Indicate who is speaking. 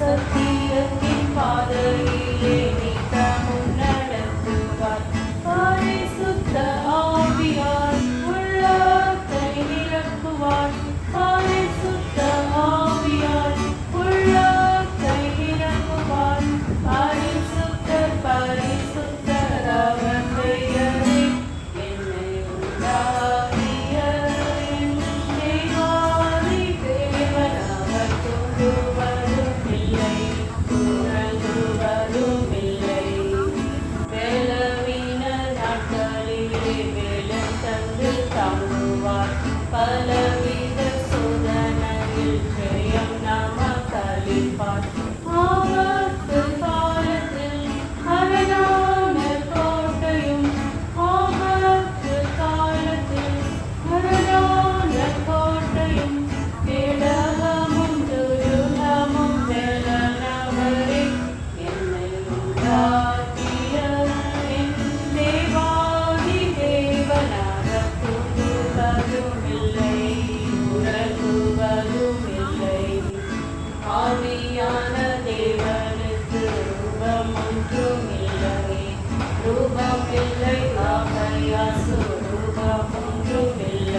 Speaker 1: சத்தியத்தின் பாதையிலே நீ தமிழ் நடத்துவார் பாரிசு இல்லை ராமையா சுரூபம் ஒன்றுமில்லை